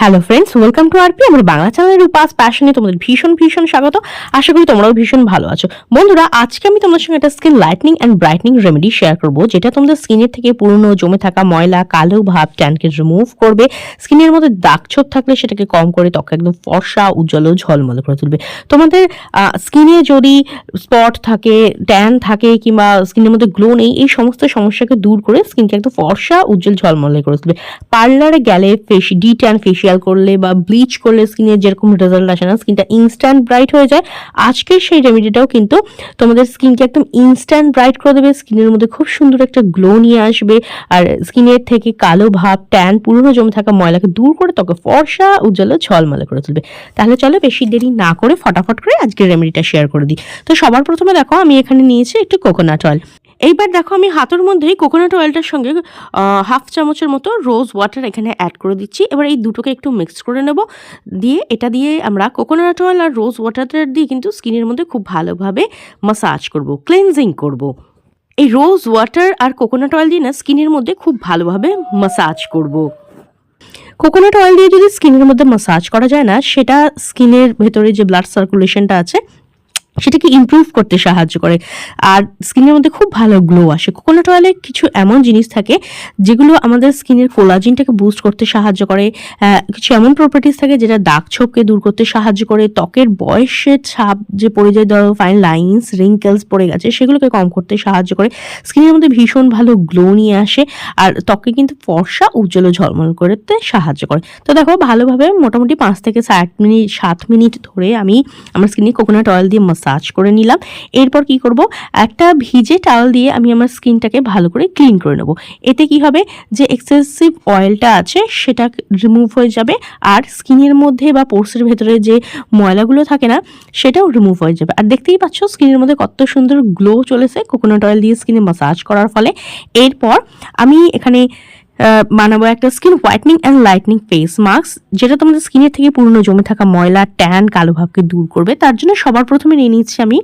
Hello friends welcome to RP আমার বাংলা চ্যানেলের উপাস প্যাশনে তোমাদের ভীষণ ভীষণ স্বাগত। আশা করি তোমরাও ভীষণ ভালো আছো। বন্ধুরা, আজকে আমি তোমাদের সঙ্গে একটা skin lightening and brightening remedy share করব, যেটা তোমাদের স্কিনের থেকে পুরনো, জমে থাকা ময়লা, কালো ভাব ট্যানকে রিমুভ করবে। স্কিনের মধ্যে দাগ ছোপ থাকলে সেটাকে কম করে ত্বক একদম ফর্সা, উজ্জ্বল ঝলমলে করে তুলবে। তোমাদের স্কিনে যদি স্পট থাকে ট্যান থাকে কিংবা স্কিনের মধ্যে গ্লো নেই, এই সমস্ত সমস্যাকে দূর করে স্কিনকে একদম ফর্সা, উজ্জ্বল, ঝলমলে করে তুলবে। পার্লারে গেলে ফেস ডি ট্যান ফেসিয়াল করলে বা ব্লিচ করলে স্কিনের যেরকম রেজাল্ট আসে না স্কিনটা ইনস্ট্যান্ট ব্রাইট হয়ে যায়। আজকের সেই রেমেডিটাও কিন্তু তোমাদের স্কিনকে একদম ইনস্ট্যান্ট ব্রাইট করে দেবে স্কিনের মধ্যে খুব সুন্দর একটা গ্লো নিয়ে আসবে, আর স্কিনের থেকে কালো ভাব ট্যান পুরনো জমে থাকা ময়লাকে দূর করে ত্বকে ফর্সা, উজ্জ্বল ঝলমলে করে তুলবে। তাহলে চলো বেশি দেরি না করে ফটাফট করে আজকের রেমেডিটা শেয়ার করে দিই। তো সবার প্রথমে দেখো, আমি এখানে নিয়েছি একটু কোকোনাট অয়েল এইবার দেখো আমি হাতের মধ্যেই কোকোনাট অয়েলটার সঙ্গে হাফ চামচের মতো রোজ ওয়াটার এখানে অ্যাড করে দিচ্ছি। এবার এই দুটোকে একটু মিক্স করে নেব। দিয়ে এটা দিয়ে আমরা কোকোনাট অয়েল আর রোজ ওয়াটার দিয়ে কিন্তু স্কিনের মধ্যে খুব ভালোভাবে মাসাজ করব ক্লেনজিং করব। এই রোজ ওয়াটার আর কোকোনাট অয়েল দিয়ে না স্কিনের মধ্যে খুব ভালোভাবে মাসাজ করব। কোকোনাট অয়েল দিয়ে যদি স্কিনের মধ্যে মাসাজ করা যায় না, সেটা স্কিনের ভেতরে যে ব্লাড সার্কুলেশনটা আছে সেটাকে ইম্প্রুভ করতে সাহায্য করে। আর স্কিনের মধ্যে খুব ভালো গ্লো আসে। কোকোনাট অয়েলে কিছু এমন জিনিস থাকে, যেগুলো আমাদের স্কিনের কোলাজিনটাকে বুস্ট করতে সাহায্য করে। কিছু এমন প্রপার্টিস থাকে যেটা দাগ ছোপকে দূর করতে সাহায্য করে। ত্বকের বয়সের ছাপ যে পড়ে যায়, ধরো ফাইন লাইন্স রিঙ্কেলস পড়ে গেছে, সেগুলোকে কম করতে সাহায্য করে। স্কিনের মধ্যে ভীষণ ভালো গ্লো নিয়ে আসে আর ত্বকে কিন্তু ফর্সা, উজ্জ্বল ঝলমল করতে সাহায্য করে। তো দেখো, ভালোভাবে মোটামুটি পাঁচ থেকে সাত মিনিট সাত মিনিট ধরে আমি আমার স্কিনে কোকোনাট অয়েল দিয়ে মাসাজ করে নিলাম। এরপর কি করব? একটা ভিজে টাওয়াল দিয়ে আমি আমার স্কিনটাকে ভালো করে ক্লিন করে নেব। এতে কি হবে? যে এক্সেসিভ অয়েলটা আছে সেটা রিমুভ হয়ে যাবে আর স্কিনের মধ্যে বা পোর্সের ভেতরে যে ময়লাগুলো থাকে না, সেটাও রিমুভ হয়ে যাবে। আর দেখতেই পাচ্ছ স্কিনের মধ্যে কত সুন্দর গ্লো চলেছে। কোকোনাট অয়েল দিয়ে স্কিনে মাসাজ করার ফলে। এরপর আমি এখানে বানাবো একটা skin whitening and lightening face mask যেটা তোমাদের স্কিনের থেকে পুরনো জমে থাকা ময়লা ট্যান কালো ভাবকে দূর করবে। তার জন্য সবার প্রথমে নিয়ে নিচ্ছি আমি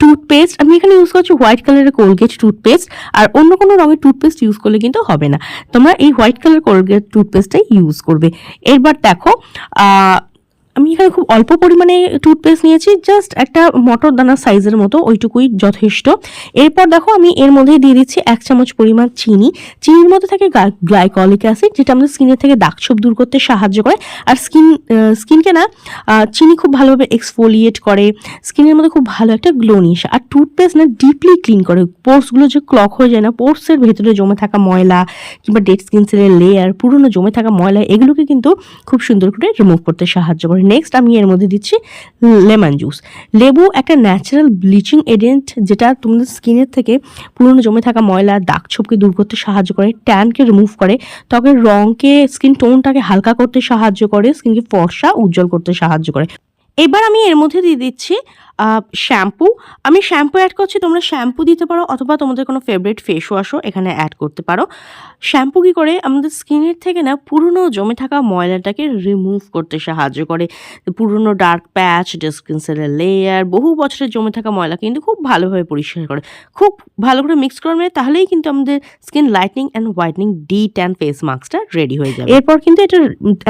টুথপেস্ট আমি এখানে ইউজ করছি হোয়াইট কালারের কোলগেট টুথপেস্ট আর অন্য কোনো রঙের টুথপেস্ট ইউজ করলে কিন্তু হবে না। তোমরা এই হোয়াইট কালার কোলগেট টুথপেস্টটাই ইউজ করবে। এরবার দেখো আমি এখানে খুব অল্প পরিমাণে টুথপেস্ট নিয়েছি জাস্ট একটা মটর দানা সাইজের মতো, ওইটুকুই যথেষ্ট। এরপর দেখো আমি এর মধ্যে দিয়ে দিচ্ছি এক চামচ পরিমাণ চিনি। চিনির মধ্যে থাকে গ্লাইকলিক অ্যাসিড যেটা আমাদের স্কিনের থেকে দাগ দাগছোপ দূর করতে সাহায্য করে। আর স্কিন স্কিনকে না চিনি খুব ভালোভাবে এক্সফোলিয়েট করে স্কিনের মধ্যে খুব ভালো একটা গ্লো নিয়ে আর টুথপেস্ট না ডিপলি ক্লিন করে। পোর্সগুলো যে ক্লক হয়ে যায় না পোর্সের ভেতরে জমে থাকা ময়লা কিংবা ডেড স্কিন সেলের লেয়ার পুরনো জমে থাকা ময়লা, এগুলোকে কিন্তু খুব সুন্দর করে রিমুভ করতে সাহায্য করে। নেক্সট আমি এর মধ্যে দিচ্ছি লেমন জুস। লেবু একটা ন্যাচারাল ব্লিচিং এজেন্ট যেটা তোমাদের স্কিনের থেকে পুরনো জমে থাকা ময়লা, দাগ ছোপকে দূর করতে সাহায্য করে ট্যানকে রিমুভ করে, ত্বকের রঙকে স্কিন টোনটাকে হালকা করতে সাহায্য করে স্কিনকে ফর্সা, উজ্জ্বল করতে সাহায্য করে। এবার আমি এর মধ্যে দিয়ে দিচ্ছি শ্যাম্পু আমি শ্যাম্পু অ্যাড করছি, তোমরা শ্যাম্পু দিতে পারো অথবা তোমাদের কোনো ফেভারিট ফেস ওয়াশও এখানে অ্যাড করতে পারো। শ্যাম্পু কী করে? আমাদের স্কিনের থেকে না, পুরনো জমে থাকা ময়লাটাকে রিমুভ করতে সাহায্য করে। পুরনো ডার্ক প্যাচ ডিসক্রিনসেলের লেয়ার বহু বছরের জমে থাকা ময়লা কিন্তু খুব ভালোভাবে পরিষ্কার করে। খুব ভালো করে মিক্স করে নেবে তাহলেই কিন্তু আমাদের skin lightening and whitening de tan face মাস্কটা রেডি হয়ে যাবে। এরপর কিন্তু এটা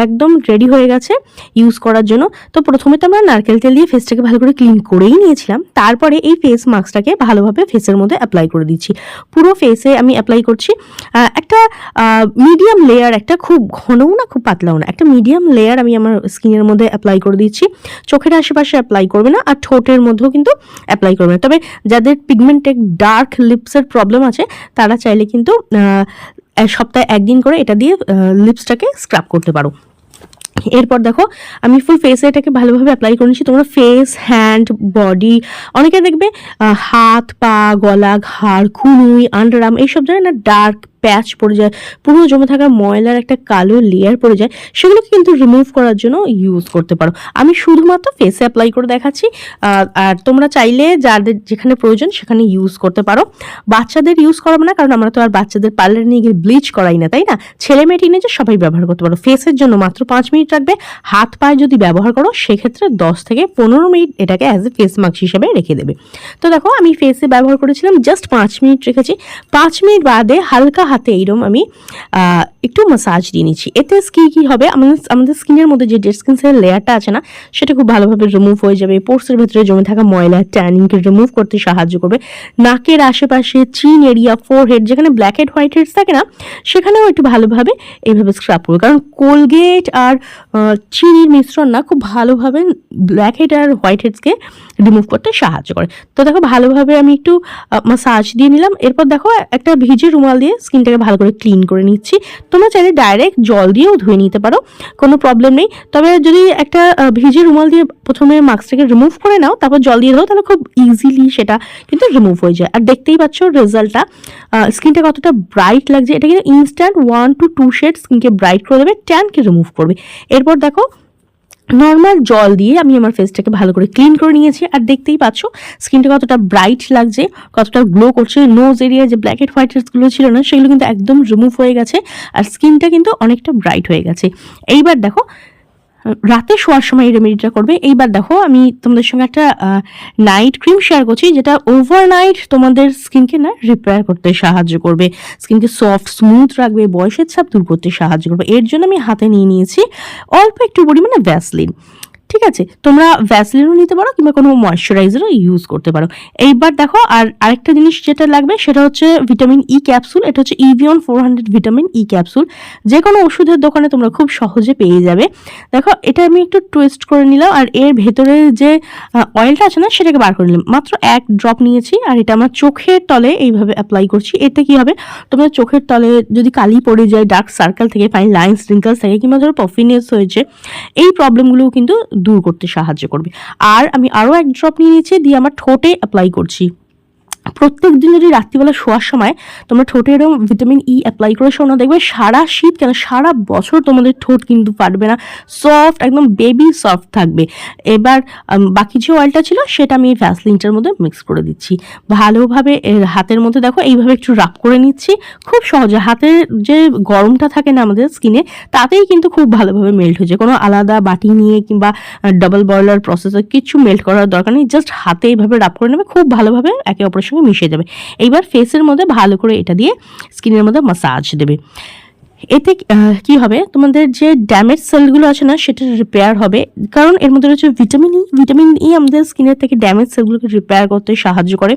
একদম রেডি হয়ে গেছে ইউজ করার জন্য। তো প্রথমে তো আমরা নারকেল তেল দিয়ে ফেসটাকে ভালো করে ক্লিন করেই নিয়েছিলাম। তারপরে এই ফেস মাস্কটাকে ভালোভাবে ফেসের মধ্যে অ্যাপ্লাই করে দিচ্ছি। পুরো ফেসে আমি অ্যাপ্লাই করছি একটা মিডিয়াম লেয়ার একটা খুব ঘনও না, খুব পাতলাও না, একটা মিডিয়াম লেয়ার আমি আমার স্কিনের মধ্যে অ্যাপ্লাই করে দিচ্ছি। চোখের আশেপাশে অ্যাপ্লাই করবে না, আর ঠোঁটের মধ্যেও কিন্তু অ্যাপ্লাই করবে না। তবে যাদের পিগমেন্টেড ডার্ক লিপসের প্রবলেম আছে, তারা চাইলে কিন্তু সপ্তাহে একদিন করে এটা দিয়ে লিপসটাকে স্ক্রাব করতে পারো। এরপর দেখো, আমি ফুল ফেসে এটাকে ভালোভাবে অ্যাপ্লাই করে নিচ্ছি তোমরা ফেস হ্যান্ড বডি অনেকে দেখবে হাত, পা, গলা, ঘাড় খুনুই আন্ডারআর্ম এইসব জায়গায় না ডার্ক প্যাচ পড়ে যায়, পুরো জমে থাকা ময়লার একটা কালো লেয়ার পড়ে যায়, সেগুলোকে কিন্তু রিমুভ করার জন্য ইউজ করতে পারো। আমি শুধুমাত্র ফেসে অ্যাপ্লাই করে দেখাচ্ছি আর তোমরা চাইলে যাদের যেখানে প্রয়োজন সেখানে ইউজ করতে পারো। বাচ্চাদের ইউজ করাবো না, কারণ আমরা তো আর বাচ্চাদের পার্লারে নিয়ে গিয়ে ব্লিচ করাই না, তাই না? ছেলে মেয়ে টিনেজার সবাই ব্যবহার করতে পারো। ফেসের জন্য মাত্র পাঁচ মিনিট রাখবে। হাত পায়ে যদি ব্যবহার করো, সেক্ষেত্রে দশ থেকে পনেরো মিনিট এটাকে অ্যাজ এ ফেস মাস্ক হিসেবে রেখে দেবে। তো দেখো, আমি ফেসে ব্যবহার করেছিলাম জাস্ট পাঁচ মিনিট রেখেছি। পাঁচ মিনিট বাদে হালকা হাতে এইরকম আমি একটু মাসাজ দিয়ে নিচ্ছি। এতে কি কি হবে? আমাদের আমাদের স্কিনের মধ্যে যে ডেড স্কিন সেলের লেয়ারটা আছে না, সেটা খুব ভালোভাবে রিমুভ হয়ে যাবে। পোর্সের ভেতরে জমে থাকা ময়লা ট্যানিংকে রিমুভ করতে সাহায্য করবে। নাকের আশেপাশে চিন এরিয়া ফোর হেড যেখানে ব্ল্যাক হেড হোয়াইট হেডস থাকে না, সেখানেও একটু ভালোভাবে এইভাবে স্ক্রাব করবে। কারণ কোলগেট আর চিনির মিশ্রণ না, খুব ভালোভাবে ব্ল্যাক হেড আর হোয়াইট হেডসকে রিমুভ করতে সাহায্য করে। তো দেখো, ভালোভাবে আমি একটু মাসাজ দিয়ে নিলাম। এরপর দেখো, একটা ভিজে রুমাল দিয়ে স্কিনটাকে ভালো করে ক্লিন করে নিচ্ছি। তোমরা চাইলে ডাইরেক্ট জল দিয়েও ধুয়ে নিতে পারো, কোনো প্রবলেম নেই। তবে যদি একটা ভিজে রুমাল দিয়ে প্রথমে মাস্কটাকে রিমুভ করে নাও, তারপর জল দিয়ে দাও তাহলে খুব ইজিলি সেটা কিন্তু রিমুভ হয়ে যায়। আর দেখতেই পাচ্ছ রেজাল্টটা স্কিনটা কতটা ব্রাইট লাগছে। এটা কিন্তু instant one to two shade স্কিনকে ব্রাইট করে দেবে ট্যানকে রিমুভ করবে। এরপর দেখো নর্মাল জল দিয়ে আমি আমার ফেসটাকে ভালো করে ক্লিন করে নিয়েছি। আর দেখতেই পাচ্ছ স্কিনটা কতটা ব্রাইট লাগছে, কতটা গ্লো করছে। নোজ এরিয়া যে ব্ল্যাক হেড হোয়াইট হেডসগুলো ছিল না, সেগুলো কিন্তু একদম রিমুভ হয়ে গেছে। আর স্কিনটা কিন্তু অনেকটা ব্রাইট হয়ে গেছে। এইবার দেখো রাতে শোয়ার সময় এই রেমেডিটা করবে। এইবার দেখো, আমি তোমাদের সঙ্গে একটা নাইট ক্রিম শেয়ার করছি, যেটা ওভারনাইট তোমাদের স্কিনকে না রিপেয়ার করতে সাহায্য করবে। স্কিনকে সফট স্মুথ রাখবে, বয়সের ছাপ দূর করতে সাহায্য করবে। এর জন্য আমি হাতে নিয়ে নিয়েছি অল্প একটু পরিমাণে ভ্যাসলিন ঠিক আছে? তোমরা ভ্যাসলিনও নিতে পারো কিংবা কোনো ময়শ্চারাইজারও ইউজ করতে পারো। এইবার দেখো, আর আরেকটা জিনিস যেটা লাগবে, সেটা হচ্ছে ভিটামিন ই ক্যাপসুল এটা হচ্ছে Evion four hundred vitamin E capsule যে কোনো ওষুধের দোকানে তোমরা খুব সহজে পেয়ে যাবে। দেখো, এটা আমি একটু টুইস্ট করে নিলাম, আর এর ভেতরে যে অয়েলটা আছে না, সেটাকে বার করে নিলাম। মাত্র এক ড্রপ নিয়েছি, আর এটা আমার চোখের তলে এইভাবে অ্যাপ্লাই করছি। এতে কি হবে? তোমার চোখের তলে যদি কালি পড়ে যায় ডার্ক সার্কেল থেকে ফাইন লাইন্স রিঙ্কলস থাকে, কিংবা ধরো পফিনেস হয়েছে, এই প্রবলেমগুলোও কিন্তু দূর করতে সাহায্য করবে। আর আমি আরও এক ড্রপ নিয়ে নিয়েছি, দিয়ে আমার ঠোঁটে অ্যাপ্লাই করছি। প্রত্যেক দিন যদি রাত্রিবেলা শোয়ার সময় তোমরা ঠোঁটে এরকম ভিটামিন ই অ্যাপ্লাই করে শোনা। দেখবে সারা শীত কেন? সারা বছর তোমাদের ঠোঁট কিন্তু ফাটবে না। সফট একদম বেবি সফট থাকবে। এবার বাকি যে অয়েলটা ছিল, সেটা আমি এই ভ্যাসলিনটার মধ্যে মিক্স করে দিচ্ছি। ভালোভাবে হাতের মধ্যে দেখো, এইভাবে একটু রাপ করে নিচ্ছি। খুব সহজে হাতের যে গরমটা থাকে না আমাদের স্কিনে তাতেই কিন্তু খুব ভালোভাবে মেল্ট হয়ে যায়। কোনো আলাদা বাটি নিয়ে কিংবা ডাবল বয়লার প্রসেসর কিছু মেল্ট করার দরকার নেই। জাস্ট হাতে এইভাবে রাপ করে নেবে, খুব ভালোভাবে একে অপরের মিশে যাবে এইবার ফেসের মধ্যে ভালো করে এটা দিয়ে স্কিনের মধ্যে মাসাজ দেবে। এতে কি হবে? তোমাদের যে ড্যামেজ সেলগুলো আছে না, সেটা রিপেয়ার হবে। কারণ এর মধ্যে রয়েছে ভিটামিন ই ভিটামিন ই আমাদের স্কিনের থেকে ড্যামেজ সেলগুলোকে রিপেয়ার করতে সাহায্য করে।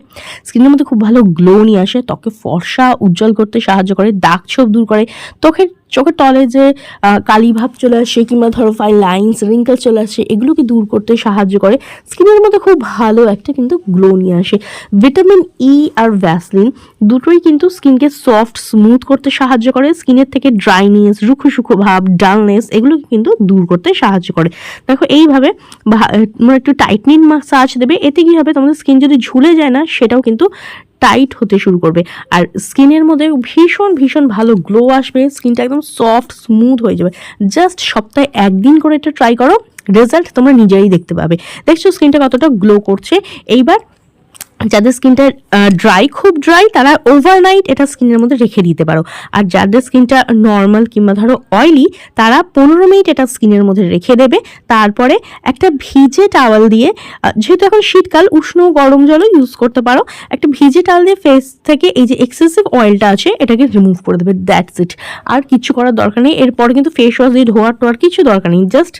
স্কিনের মধ্যে খুব ভালো গ্লো নিয়ে আসে ত্বকে ফর্সা, উজ্জ্বল করতে সাহায্য করে, দাগ ছোপ দূর করে। ত্বকের চোখের তলে যে আহ, কালি ভাব চলে আসে কিংবা ধরো ফাইন লাইন্স রিঙ্কেল চলে আসে এগুলোকে দূর করতে সাহায্য করে। স্কিনের মধ্যে খুব ভালো একটা কিন্তু গ্লো নিয়ে আসে। ভিটামিন ই আর ভ্যাসলিন দুটোই কিন্তু স্কিনকে সফট স্মুথ করতে সাহায্য করে। স্কিনের থেকে ড্রাইনেস রুখো সুখো ভাব ডালনেস এগুলোকে কিন্তু দূর করতে সাহায্য করে। দেখো এইভাবে একটু টাইটনিং মাসাজ দেবে। এতে কী হবে? তোমাদের স্কিন যদি ঝুলে যায় না সেটাও কিন্তু টাইট হতে শুরু করবে। আর স্কিনের মধ্যে ভীষণ ভীষণ ভালো গ্লো আসবে। স্কিনটা একদম সফট স্মুথ হয়ে যাবে। জাস্ট সপ্তাহে একদিন করে এটা ট্রাই করো। রেজাল্ট তোমরা নিজেই দেখতে পাবে। দেখছ স্কিনটা কতটা গ্লো করছে? এইবার যাদের স্কিনটা ড্রাই খুব ড্রাই তারা ওভারনাইট এটা স্কিনের মধ্যে রেখে দিতে পারো। আর যাদের স্কিনটা নর্মাল কিংবা ধরো অয়েলি তারা পনেরো মিনিট এটা স্কিনের মধ্যে রেখে দেবে। তারপরে একটা ভিজে টাওয়াল দিয়ে যেহেতু এখন শীতকাল, উষ্ণ গরম জলও ইউজ করতে পারো। একটা ভিজে টাওয়াল দিয়ে ফেস থেকে এই যে এক্সেসিভ অয়েলটা আছে, এটাকে রিমুভ করে দেবে দ্যাটস ইট আর কিছু করার দরকার নেই, এরপরে কিন্তু ফেস ওয়াশ দিয়ে ধোয়ার টোয়ার কিছু দরকার নেই জাস্ট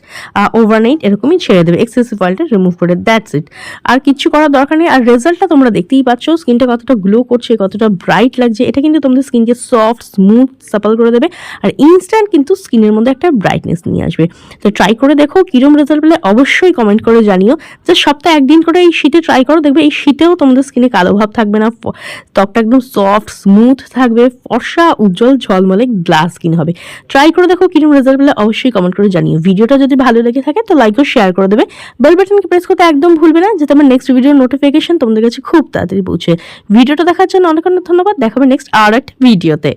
ওভারনাইট এরকমই ছেড়ে দেবে এক্সেসিভ অয়েলটা রিমুভ করে দ্যাটস ইট আর কিছু করার দরকার নেই, আর রেজাল্টটা তোমরা দেখতেই পাচ্ছ স্কিনটা কতটা গ্লো করছে, কতটা ব্রাইট লাগছে, এটা কিন্তু তোমাদের স্কিনকে সফট স্মুথ সাপল করে দেবে আর ইনস্ট্যান্ট কিন্তু স্কিনের মধ্যে একটা ব্রাইটনেস নিয়ে আসবে। তো ট্রাই করে দেখো, কিরম রেজাল্ট পেলে অবশ্যই কমেন্ট করে জানিও। যে সপ্তাহে একদিন করে এই শীতে ট্রাই করো, দেখবে এই শীতেও তোমাদের স্কিনে কালো ভাব থাকবে না ত্বকটা একদম সফট স্মুথ থাকবে, ফর্সা, উজ্জ্বল, ঝলমলে গ্লাস স্কিন হবে। ট্রাই করে দেখো, কিরম রেজাল্ট পেলে অবশ্যই কমেন্ট করে জানিও। ভিডিওটা যদি ভালো লেগে থাকে, তো লাইক ও শেয়ার করে দেবে। বেল বাটনকে প্রেস করতে একদম ভুলবে না, যাতে আমার নেক্সট ভিডিওর নোটিফিকেশন তোমাদের কাছে খুব তাড়াতাড়ি পৌঁছে। ভিডিওটা দেখার জন্য অনেক অনেক ধন্যবাদ। দেখাবে নেক্সট আর একটা ভিডিওতে।